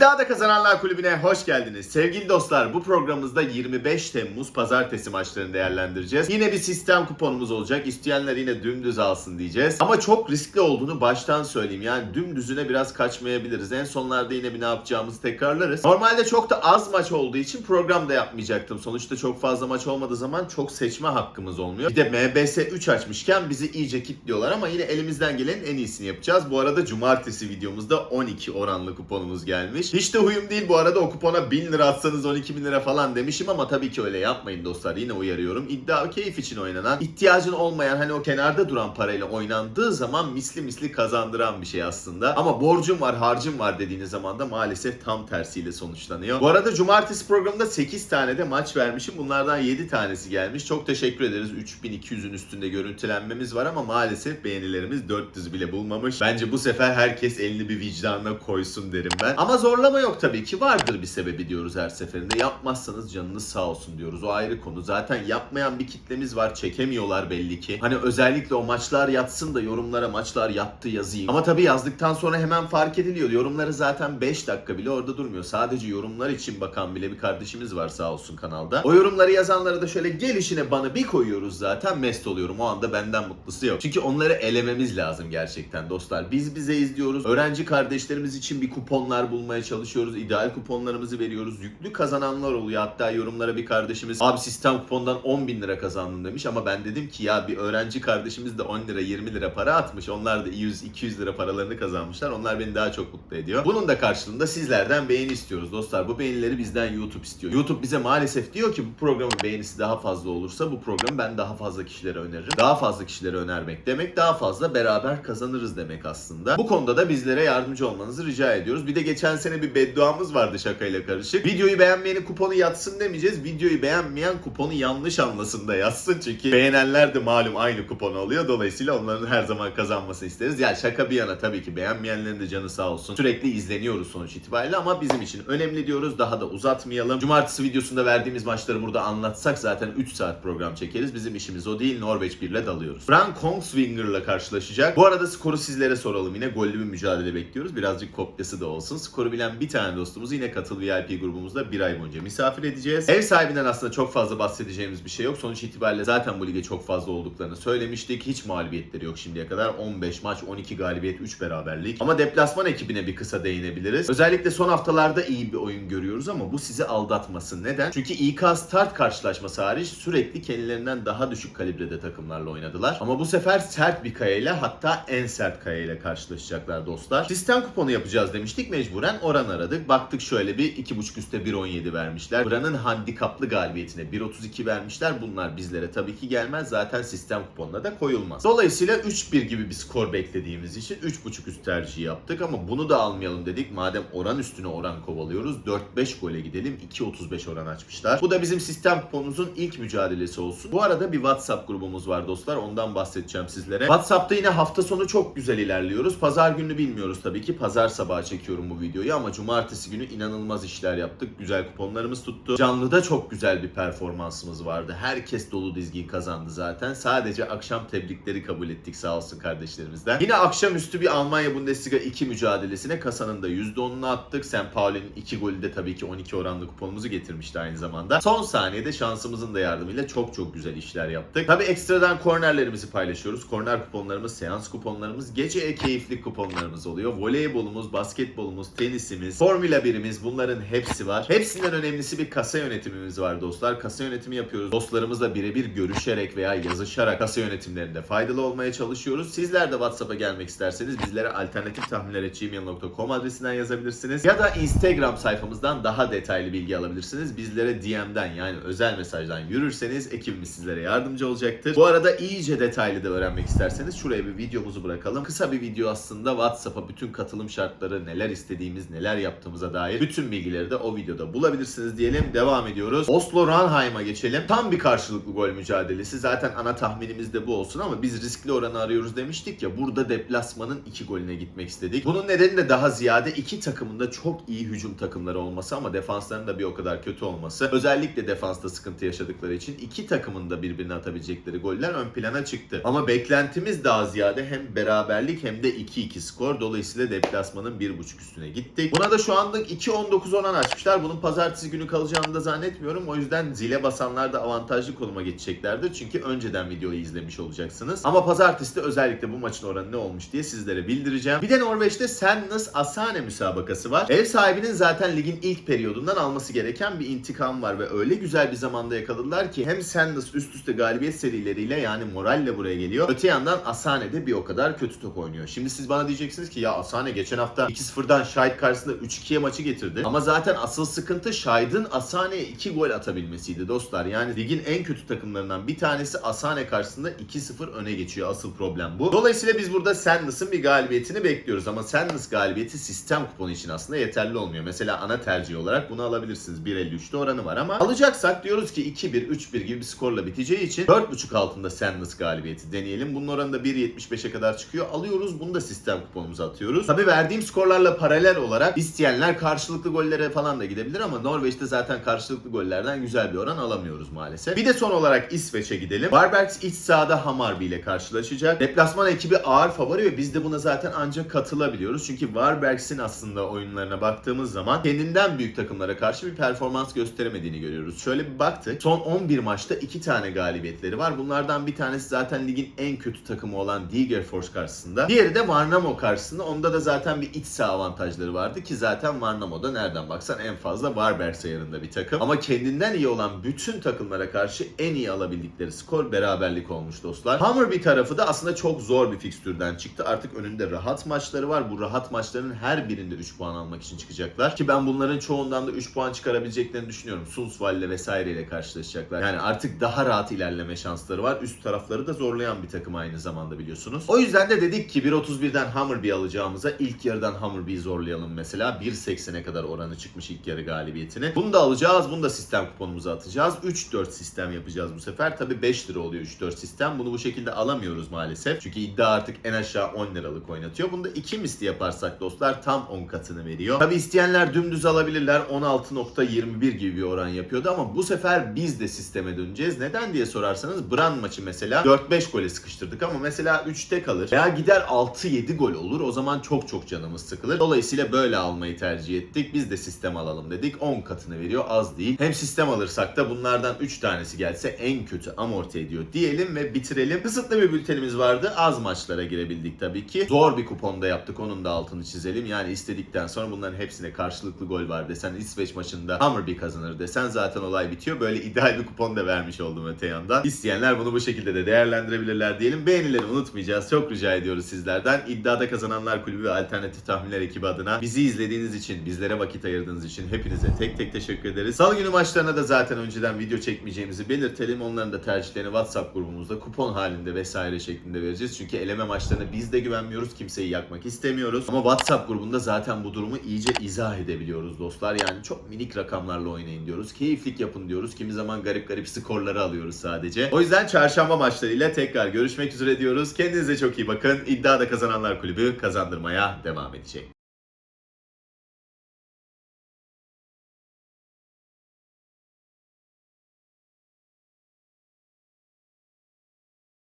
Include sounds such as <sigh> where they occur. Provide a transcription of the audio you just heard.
İddiada Kazananlar Kulübü'ne hoş geldiniz. Sevgili dostlar bu programımızda 25 Temmuz pazartesi maçlarını değerlendireceğiz. Yine bir sistem kuponumuz olacak. İsteyenler yine dümdüz alsın diyeceğiz. Ama çok riskli olduğunu baştan söyleyeyim. Yani dümdüzüne biraz kaçmayabiliriz. En sonlarda yine bir ne yapacağımızı tekrarlarız. Normalde çok da az maç olduğu için program da yapmayacaktım. Sonuçta çok fazla maç olmadığı zaman çok seçme hakkımız olmuyor. Bir de MBS 3 açmışken bizi iyice kilitliyorlar ama yine elimizden gelenin en iyisini yapacağız. Bu arada cumartesi videomuzda 12 oranlı kuponumuz gelmiş. Hiç de huyum değil bu arada o kupona 1000 lira atsanız 12 bin lira falan demişim ama tabii ki öyle yapmayın dostlar. Yine uyarıyorum. İddia keyif için oynanan, ihtiyacın olmayan hani o kenarda duran parayla oynandığı zaman misli misli kazandıran bir şey aslında. Ama borcum var, harcım var dediğiniz zaman da maalesef tam tersiyle sonuçlanıyor. Bu arada cumartesi programında 8 tane de maç vermişim. Bunlardan 7 tanesi gelmiş. Çok teşekkür ederiz. 3200'ün üstünde görüntülenmemiz var ama maalesef beğenilerimiz 400 bile bulmamış. Bence bu sefer herkes elini bir vicdanına koysun derim ben. Ama zorlama yok tabii ki. Vardır bir sebebi diyoruz her seferinde. Yapmazsanız canınız sağ olsun diyoruz. O ayrı konu. Zaten yapmayan bir kitlemiz var. Çekemiyorlar belli ki. Hani özellikle o maçlar yatsın da yorumlara maçlar yattı yazayım. Ama tabii yazdıktan sonra hemen fark ediliyor. Yorumları zaten 5 dakika bile orada durmuyor. Sadece yorumlar için bakan bile bir kardeşimiz var sağ olsun kanalda. O yorumları yazanlara da şöyle gelişine bana bir koyuyoruz zaten mest oluyorum. O anda benden mutlusu yok. Çünkü onları elememiz lazım gerçekten dostlar. Biz bize izliyoruz. Öğrenci kardeşlerimiz için bir kuponlar bulmaya çalışıyoruz. İdeal kuponlarımızı veriyoruz. Yüklü kazananlar oluyor. Hatta yorumlara bir kardeşimiz abi sistem kupondan 10 bin lira kazandım demiş. Ama ben dedim ki ya bir öğrenci kardeşimiz de 10 lira 20 lira para atmış. Onlar da 100-200 lira paralarını kazanmışlar. Onlar beni daha çok mutlu ediyor. Bunun da karşılığında sizlerden beğeni istiyoruz dostlar. Bu beğenileri bizden YouTube istiyor. YouTube bize maalesef diyor ki bu programın beğenisi daha fazla olursa bu programı ben daha fazla kişilere öneririm. Daha fazla kişilere önermek demek daha fazla beraber kazanırız demek aslında. Bu konuda da bizlere yardımcı olmanızı rica ediyoruz. Bir de geçen sene bir bedduamız vardı şakayla karışık. Videoyu beğenmeyeni kuponu yatsın demeyeceğiz. Videoyu beğenmeyen kuponu yanlış anlasın da yazsın. Çünkü beğenenler de malum aynı kupon alıyor. Dolayısıyla onların her zaman kazanmasını isteriz. Yani şaka bir yana tabii ki beğenmeyenlerin de canı sağ olsun. Sürekli izleniyoruz sonuç itibariyle ama bizim için önemli diyoruz. Daha da uzatmayalım. Cumartesi videosunda verdiğimiz maçları burada anlatsak zaten 3 saat program çekeriz. Bizim işimiz o değil. Norveç 1 ile dalıyoruz. Frank Kongsvinger'la karşılaşacak. Bu arada skoru sizlere soralım yine. Gollü bir mücadele bekliyoruz. Birazcık kopyası da olsun. Skoru bilen bir tane dostumuzu yine katıl VIP grubumuzda bir ay boyunca misafir edeceğiz. Ev sahibinden aslında çok fazla bahsedeceğimiz bir şey yok. Sonuç itibariyle zaten bu lige çok fazla olduklarını söylemiştik. Hiç mağlubiyetleri yok şimdiye kadar. 15 maç, 12 galibiyet, 3 beraberlik. Ama deplasman ekibine bir kısa değinebiliriz. Özellikle son haftalarda iyi bir oyun görüyoruz ama bu sizi aldatmasın. Neden? Çünkü İK Start karşılaşması hariç sürekli kendilerinden daha düşük kalibrede takımlarla oynadılar. Ama bu sefer sert bir kayayla hatta en sert kayayla karşılaşacaklar dostlar. Sistem kuponu yapacağız demiştik mecburen oran aradık. Baktık şöyle bir 2.5 üstte 1.17 vermişler. Buranın handikaplı galibiyetine 1.32 vermişler. Bunlar bizlere tabii ki gelmez. Zaten sistem kuponuna da koyulmaz. Dolayısıyla 3-1 gibi bir skor beklediğimiz için 3.5 üst tercihi yaptık ama bunu da almayalım dedik. Madem oran üstüne oran kovalıyoruz 4-5 gole gidelim. 2.35 oran açmışlar. Bu da bizim sistem kuponumuzun ilk mücadelesi olsun. Bu arada bir WhatsApp grubumuz var dostlar. Ondan bahsedeceğim sizlere. WhatsApp'ta yine hafta sonu çok güzel ilerliyoruz. Pazar günü bilmiyoruz tabii ki. Pazar sabahı çekiyorum bu videoyu ama cumartesi günü inanılmaz işler yaptık. Güzel kuponlarımız tuttu. Canlıda çok güzel bir performansımız vardı. Herkes dolu dizgin kazandı zaten. Sadece akşam tebrikleri kabul ettik sağ olsun kardeşlerimizden. Yine akşamüstü bir Almanya Bundesliga 2 mücadelesine kasanın da %10'unu attık. Sen Pauli'nin 2 golü de tabii ki 12 oranlı kuponumuzu getirmişti aynı zamanda. Son saniyede şansımızın da yardımıyla çok çok güzel işler yaptık. Tabii ekstradan kornerlerimizi paylaşıyoruz. Korner kuponlarımız, seans kuponlarımız, gece keyifli kuponlarımız oluyor. Voleybolumuz, basketbolumuz, tenisimiz, Formula 1'imiz bunların hepsi var. Hepsinden önemlisi bir kasa yönetimimiz var dostlar. Kasa yönetimi yapıyoruz. Dostlarımızla birebir görüşerek veya yazışarak kasa yönetimlerinde faydalı olmaya çalışıyoruz. Sizler de WhatsApp'a gelmek isterseniz bizlere alternatif tahminler.gmail.com adresinden yazabilirsiniz. Ya da Instagram sayfamızdan daha detaylı bilgi alabilirsiniz. Bizlere DM'den yani özel mesajdan yürürseniz ekibimiz sizlere yardımcı olacaktır. Bu arada iyice detaylı da öğrenmek isterseniz şuraya bir videomuzu bırakalım. Kısa bir video aslında WhatsApp'a bütün katılım şartları, neler istediğimiz, neler yaptığımıza dair bütün bilgileri de o videoda bulabilirsiniz diyelim. Devam ediyoruz. Oslo Ranheim'a geçelim. Tam bir karşılıklı gol mücadelesi. Zaten ana tahminimiz de bu olsun ama biz riskli oranı arıyoruz demiştik ya. Burada deplasmanın iki golüne gitmek istedik. Bunun nedeni de daha ziyade iki takımın da çok iyi hücum takımları olması ama defansların da bir o kadar kötü olması. Özellikle defansta sıkıntı yaşadıkları için iki takımın da birbirine atabilecekleri goller ön plana çıktı. Ama beklentimiz daha ziyade hem beraberlik hem de 2-2 skor. Dolayısıyla deplasmanın 1.5 üstüne gittik. Buna da şu anlık 2.19 oran açmışlar. Bunun pazartesi günü kalacağını da zannetmiyorum. O yüzden zile basanlar da avantajlı konuma geçeceklerdir. Çünkü önceden videoyu izlemiş olacaksınız. Ama pazartesi de özellikle bu maçın oranı ne olmuş diye sizlere bildireceğim. Bir de Norveç'te Sandnes Asane müsabakası var. Ev sahibinin zaten ligin ilk periyodundan alması gereken bir intikam var ve öyle güzel bir zamanda yakaladılar ki hem Sandnes üst üste galibiyet serileriyle yani moralle buraya geliyor. Öte yandan Asane de bir o kadar kötü top oynuyor. Şimdi siz bana diyeceksiniz ki ya Asane geçen hafta 2-0'dan Şahit karşısında 3-2'ye maçı getirdi. Ama zaten asıl sıkıntı Şahit'in Asane'ye 2 gol atabilmesiydi dostlar. Yani ligin en kötü takımlarından bir tanesi Asane karşısında 2-0 öne geçiyor. Asıl problem bu. Dolayısıyla biz burada Sandnes'ın bir galibiyetini bekliyoruz. Ama Sandnes galibiyeti sistem kuponu için aslında yeterli olmuyor. Mesela ana tercih olarak bunu alabilirsiniz. 1.53'te oranı var ama alacaksak diyoruz ki 2-1, 3-1 gibi bir skorla biteceği için 4.5 altında Sandnes galibiyeti deneyelim. Bunun oranı da 1.75'e kadar çıkıyor. Alıyoruz. Bunu da sistem kuponumuza atıyoruz. Tabii verdiğim skorlarla paralel olarak isteyenler karşılıklı gollere falan da gidebilir ama Norveç'te zaten karşılıklı gollerden güzel bir oran alamıyoruz maalesef. Bir de son olarak İsveç'e gidelim. Varbergs iç sahada Hammarby ile karşılaşacak. Deplasman ekibi ağır favori ve biz de buna zaten ancak katılabiliyoruz. Çünkü Varbergs'in aslında oyunlarına baktığımız zaman kendinden büyük takımlara karşı bir performans gösteremediğini görüyoruz. Şöyle bir baktık. Son 11 maçta 2 tane galibiyetleri var. Bunlardan bir tanesi zaten ligin en kötü takımı olan Degerfors karşısında. Diğeri de Varnamo karşısında. Onda da zaten bir iç saha avantajları vardı ki zaten Varnamo'da nereden baksan en fazla Varbergs ayarında bir takım. Ama kendinden iyi olan bütün takımlara karşı en iyi alabildikleri skor beraberlik olmuş dostlar. Hammarby tarafı da aslında çok zor bir fikstürden çıktı. Artık önünde rahat maçları var. Bu rahat maçların her birinde 3 puan almak için çıkacaklar. Ki ben bunların çoğundan da 3 puan çıkarabileceklerini düşünüyorum. Sundsvall ile vesaireyle karşılaşacaklar. Yani artık daha rahat ilerleme şansları var. Üst tarafları da zorlayan bir takım aynı zamanda biliyorsunuz. O yüzden de dedik ki 1.31'den Hammarby alacağımıza ilk yarıdan Hammarby'yi zorlayalım mesela. 1.80'e kadar oranı çıkmış ilk yarı galibiyetini. Bunu da alacağız. Bunu da sistem kuponumuza atacağız. 3-4 sistem yapacağız bu sefer. Tabi 5 lira oluyor 3-4 sistem. Bunu bu şekilde alamıyoruz maalesef. Çünkü iddia artık en aşağı 10 liralık oynatıyor. Bunu da 2 misli yaparsak dostlar tam 10 katını veriyor. Tabi isteyenler dümdüz alabilirler. 16.21 gibi bir oran yapıyordu ama bu sefer biz de sisteme döneceğiz. Neden diye sorarsanız Bran maçı mesela 4-5 gole sıkıştırdık ama mesela 3'te kalır. Veya gider 6-7 gol olur. O zaman çok çok canımız sıkılır. Dolayısıyla böyle almayı tercih ettik. Biz de sistem alalım dedik. 10 katını veriyor az değil. Hem sistem alırsak da bunlardan 3 tanesi gelse en kötü amorti ediyor diyelim ve bitirelim. Kısıtlı bir bültenimiz vardı. Az maçlara girebildik tabii ki. Zor bir kuponda yaptık. Onun da altını çizelim. Yani istedikten sonra bunların hepsine karşılıklı gol var desen İsveç maçında Hammarby kazanır desen zaten olay bitiyor. Böyle <laughs> ideal bir kupon da vermiş oldum öte yandan. İsteyenler bunu bu şekilde de değerlendirebilirler diyelim. Beğenileri unutmayacağız. Çok rica ediyoruz sizlerden. İddiada Kazananlar Kulübü ve Alternatif Tahminler ekibi adına bizi izlediğiniz için, bizlere vakit ayırdığınız için hepinize tek tek teşekkür ederiz. Salı günü maçlarına da zaten önceden video çekmeyeceğimizi belirtelim. Onların da tercihlerini WhatsApp grubumuzda kupon halinde vesaire şeklinde vereceğiz. Çünkü eleme maçlarına biz de güvenmiyoruz. Kimseyi yakmak istemiyoruz. Ama WhatsApp grubunda zaten bu durumu iyice izah edebiliyoruz dostlar. Yani çok minik rakamlarla oynayın diyoruz. Keyiflik yapın diyoruz. Kimi zaman garip garip skorları alıyoruz sadece. O yüzden çarşamba maçlarıyla tekrar görüşmek üzere diyoruz. Kendinize çok iyi bakın. İddiada Kazananlar Kulübü kazandırmaya devam edecek.